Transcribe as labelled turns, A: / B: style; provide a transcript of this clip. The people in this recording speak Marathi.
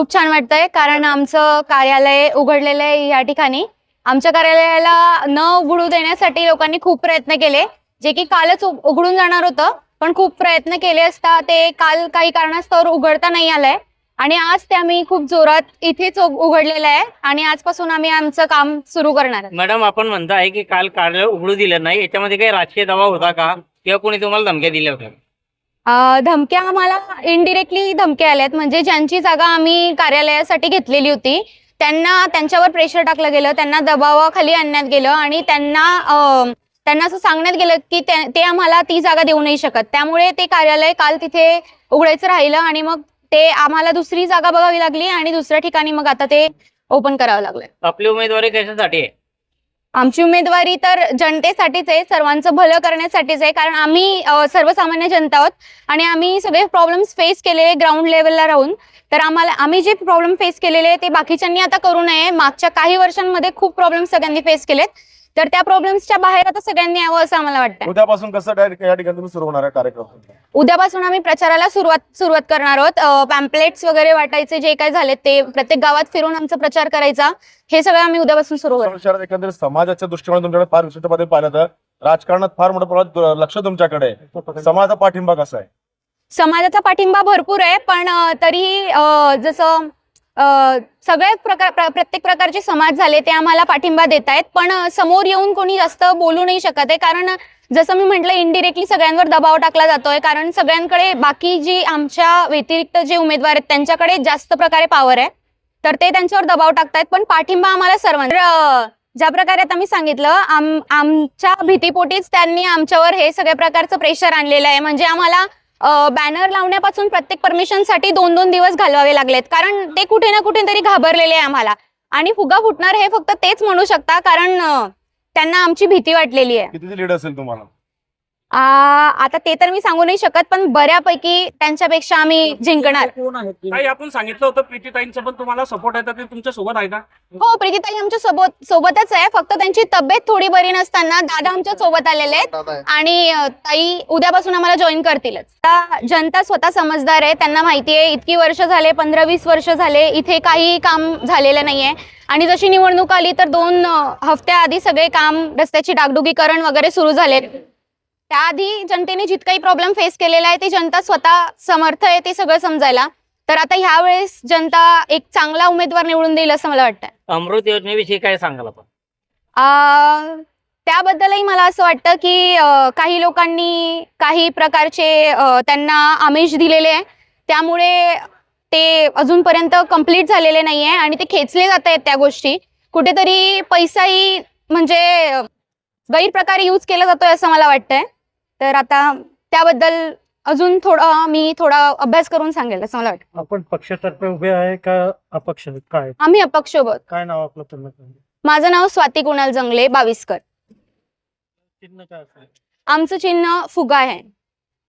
A: खूप छान वाटतंय कारण आमचं कार्यालय उघडलेलं आहे या ठिकाणी. आमच्या कार्यालयाला न उघडू देण्यासाठी लोकांनी खूप प्रयत्न केले जे की कालच उघडून जाणार होतं पण खूप प्रयत्न केले असता ते काल काही कारणास्तव उघडता नाही आलंय. आणि आज ते आम्ही खूप जोरात इथेच उघडलेलं आहे आणि आजपासून आम्ही आमचं काम सुरू करणार आहे.
B: मॅडम आपण म्हणताय की काल कार्यालय उघडू दिलं नाही याच्यामध्ये काही राजकीय दबाव होता का? किंवा कोणी तुम्हाला धमक्या दिल्या होत्या?
A: धमक्या आम्हाला इनडिरेक्टली धमक्या आल्यात. म्हणजे ज्यांची जागा आम्ही कार्यालयासाठी घेतलेली होती त्यांना त्यांच्यावर प्रेशर टाकलं गेलं त्यांना दबावाखाली आणण्यात गेलं आणि त्यांना त्यांना असं सांगण्यात गेलं की ते ते आम्हाला ती जागा देऊ नाही शकत. त्यामुळे ते कार्यालय काल तिथे उघडायचं राहिलं आणि मग ते आम्हाला दुसरी जागा बघावी लागली आणि दुसऱ्या ठिकाणी मग आता ते ओपन करावं लागलं
B: आपली उमेदवारी कशासाठी आहे?
A: आमची उमेदवारी तर जनतेसाठीच आहे सर्वांचं भलं करण्यासाठीच आहे कारण आम्ही सर्वसामान्य जनता आहोत आणि आम्ही सगळे प्रॉब्लेम्स फेस केलेले ग्राउंड लेवलला राहून. तर आम्हाला आम्ही जे प्रॉब्लेम फेस केलेले ते बाकीच्यांनी आता करू नये. मागच्या काही वर्षांमध्ये खूप प्रॉब्लेम सगळ्यांनी फेस केलेत. तर त्या प्रॉब्लेम्सच्या बाहेर आता सगळ्यांनी यावं असं आम्हाला वाटतं
C: उद्यापासून कसं डायरेक्ट या ठिकाणी तुम्ही सुरू होणार आहे कार्यक्रम?
A: उद्यापासून आम्ही प्रचाराला सुरुवात सुरुवात करणार आहोत. पॅम्पलेट्स वगैरे वाटायचे जे काही झाले ते प्रत्येक गावात फिरून आमचा प्रचार करायचा. हे सगळं आम्ही उद्यापासून सुरू
C: शहरात एकंदरीत समाजाच्या दृष्टीने तुमच्याकडे फार विशिष्ट पद्धतीने पाहिलं तर राजकारणात फार मोठं प्रमाणात लक्ष तुमच्याकडे आहे. समाजाचा पाठिंबा कसा आहे?
A: समाजाचा पाठिंबा भरपूर आहे पण अ, तरीही अ, जसं सगळ्या प्रकार प्र- प्रत्येक प्रकारचे समाज झाले ते आम्हाला पाठिंबा देत आहेत पण समोर येऊन कोणी जास्त बोलू नाही शकत आहे. कारण जसं मी म्हटलं इनडिरेक्टली सगळ्यांवर दबाव टाकला जातोय. कारण सगळ्यांकडे बाकी जी आमच्या व्यतिरिक्त जे उमेदवार आहेत त्यांच्याकडे जास्त प्रकारे पॉवर आहे. तर ते त्यांच्यावर दबाव टाकतायत. पण पाठिंबा आम्हाला सर्वांना तर, ज्या प्रकारे आता मी सांगितलं आम आमच्या भीतीपोटीच त्यांनी आमच्यावर हे सगळ्या प्रकारचं प्रेशर आणलेलं आहे. म्हणजे आम्हाला बॅनर लावण्यापासून प्रत्येक परमिशनसाठी दोन दोन दिवस घालवावे लागलेत. कारण ते कुठे ना कुठेतरी घाबरलेले आहे आम्हाला. आणि फुगा फुटणार हे फक्त तेच म्हणू शकता कारण त्यांना आमची भीती वाटलेली आहे.
C: किती लीड असेल तुम्हाला?
A: आता ते तर मी सांगू नाही शकत पण बऱ्यापैकी त्यांच्यापेक्षा आम्ही जिंकणार.
D: काही आपण सांगितलं होतं प्रीतीताईंचं पण तुम्हाला सपोर्ट आहे तर ते तुमच्यासोबत आहे का?
A: हो प्रीतीताई आमच्यासोबत सोबतच आहे. फक्त त्यांची तब्येत थोडी बरी नसताना दादा आमच्यासोबत आलेले आहेत. आणि अ, ताई उद्यापासून आम्हाला जॉईन करतीलच आता जनता स्वतः समजदार आहे त्यांना माहिती आहे इतकी वर्ष झाले पंधरा वीस वर्ष झाले इथे काही काम झालेलं नाहीये. आणि जशी निवडणूक आली तर दोन अ, हफ्त्याआधी सगळे काम रस्त्याची डागडुगीकरण वगैरे सुरू झाले त्याआधी जनतेने जितकाही प्रॉब्लेम फेस केलेला आहे ते जनता स्वतः समर्थ आहे ते सगळं समजायला. तर आता ह्या वेळेस जनता एक चांगला उमेदवार निवडून देईल असं मला वाटतं.
B: अमृत योजनेविषयी काय सांगाल आपण?
A: त्याबद्दलही मला असं वाटतं की अ, काही लोकांनी काही प्रकारचे अ, त्यांना आमिष दिलेले आहे. त्यामुळे ते अजूनपर्यंत कंप्लीट झालेले नाही आहे आणि ते खेचले जात आहेत त्या गोष्टी. कुठेतरी पैसाही म्हणजे अ, गैरप्रकारे यूज केला जातोय असं मला वाटतंय. तर आता त्याबद्दल अजून थोडं मी थोडा अभ्यास करून सांगेल असं मला वाटतं.
D: आपण पक्षातर्फे उभे आहे का अपक्ष? काय?
A: आम्ही अपक्ष आहोत.
D: काय नाव आपलं तुम्ही
A: माझं नाव स्वाती कुणाल जंगले बावीसकर.
D: चिन्ह काय असेल?
A: आमचं चिन्ह फुगा आहे.